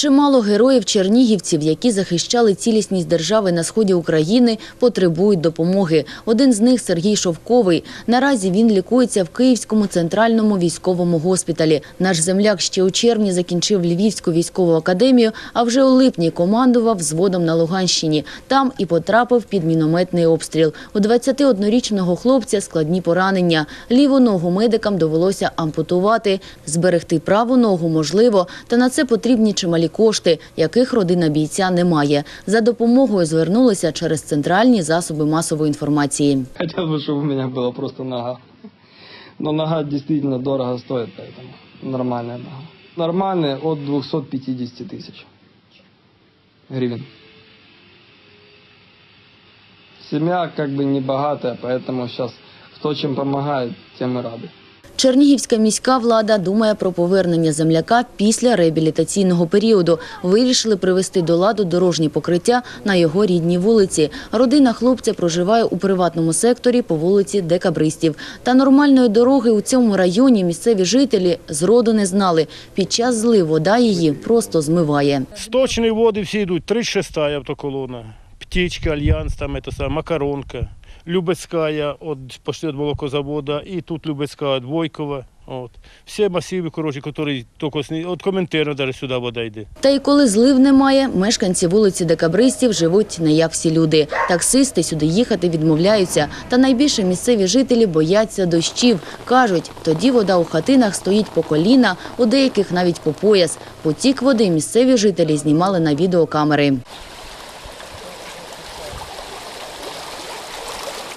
Чимало героїв чернігівців, які захищали цілісність держави на сході України, потребують допомоги. Один з них Сергій Шовковий. Наразі він лікується в Київському центральному військовому госпіталі. Наш земляк ще у червні закінчив Львівську військову академію, а вже у липні командував взводом на Луганщині. Там і потрапив під мінометний обстріл. У 21-річного хлопця складні поранення. Ліву ногу медикам довелося ампутувати. Зберегти праву ногу можливо, та на це потрібні чималі кошти, яких родина бійця не має. За допомогою звернулися через центральні засоби масової інформації. Хотел бы, чтобы у меня была просто нога. Но нога действительно дорого стоит, поэтому нормальная нога. Нормальная от 250 тысяч гривен. Семья как бы не богатая, поэтому сейчас кто чем помогает, тем и рады. Чернігівська міська влада думає про повернення земляка після реабілітаційного періоду. Вирішили привести до ладу дорожні покриття на його рідній вулиці. Родина хлопця проживає у приватному секторі по вулиці Декабристів. Та нормальної дороги у цьому районі місцеві жителі зроду не знали. Під час злив вода її просто змиває. Сточні води всі йдуть, 36 автоколона. Птичка, Альянс, там это Макаронка, Любецькая от, почти від молокозавода, і тут Любецька від Войкова. От. Всі масиви, коротше, які тільки от Комінтерна навіть сюди вода йде. Та й коли злив немає, мешканці вулиці Декабристів живуть не як всі люди. Таксисти сюди їхати відмовляються. Та найбільше місцеві жителі бояться дощів. Кажуть, тоді вода у хатинах стоїть по коліна, у деяких навіть по пояс. Потік води місцеві жителі знімали на відеокамери.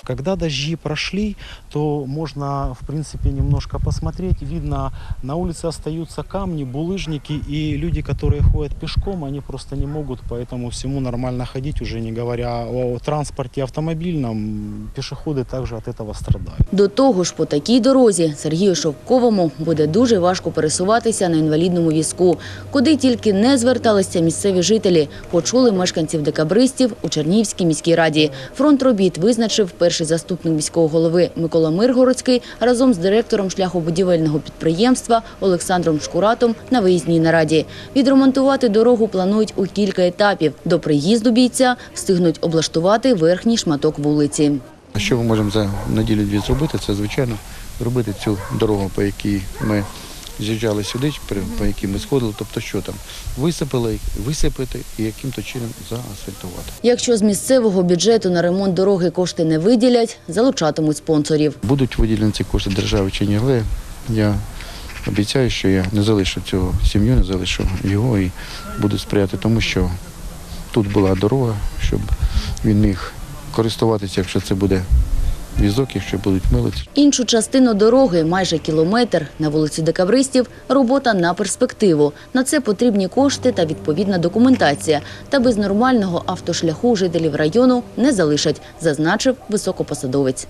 Когда дожди прошли, то можно, в принципе, немножко посмотреть. Видно, на улице остаются камни, булыжники, и люди, которые ходят пешком, они просто не могут по этому всему нормально ходить, уже не говоря о транспорте автомобильном. Пешеходы также от этого страдают. До того ж, по такій дорозі Сергію Шовковому буде дуже важко пересуватися на інвалідному візку. Куди тільки не зверталися місцеві жителі, почули мешканців декабристів у Чернігівській міській раді. Фронт робіт визначив перший заступник міського голови Микола Миргородський разом з директором шляхобудівельного підприємства Олександром Шкуратом на виїзній нараді. Відремонтувати дорогу планують у кілька етапів. До приїзду бійця встигнуть облаштувати верхній шматок вулиці. Що ми можемо за неділю-дві зробити, це звичайно зробити цю дорогу, по якій ми з'їжджали сюди, при- по якій ми сходили. Тобто, що там висипали, висипати і яким-то чином заасфальтувати. Якщо з місцевого бюджету на ремонт дороги кошти не виділять, залучатимуть спонсорів. Будуть виділені ці кошти держави чи ні, але я обіцяю, що я не залишу цю сім'ю, не залишу його і буду сприяти тому, що тут була дорога, щоб він міг користуватися, якщо це буде візок, якщо будуть милиці. Іншу частину дороги, майже кілометр, на вулиці Декабристів, робота на перспективу. На це потрібні кошти та відповідна документація. Та без нормального автошляху жителів району не залишать, зазначив високопосадовець.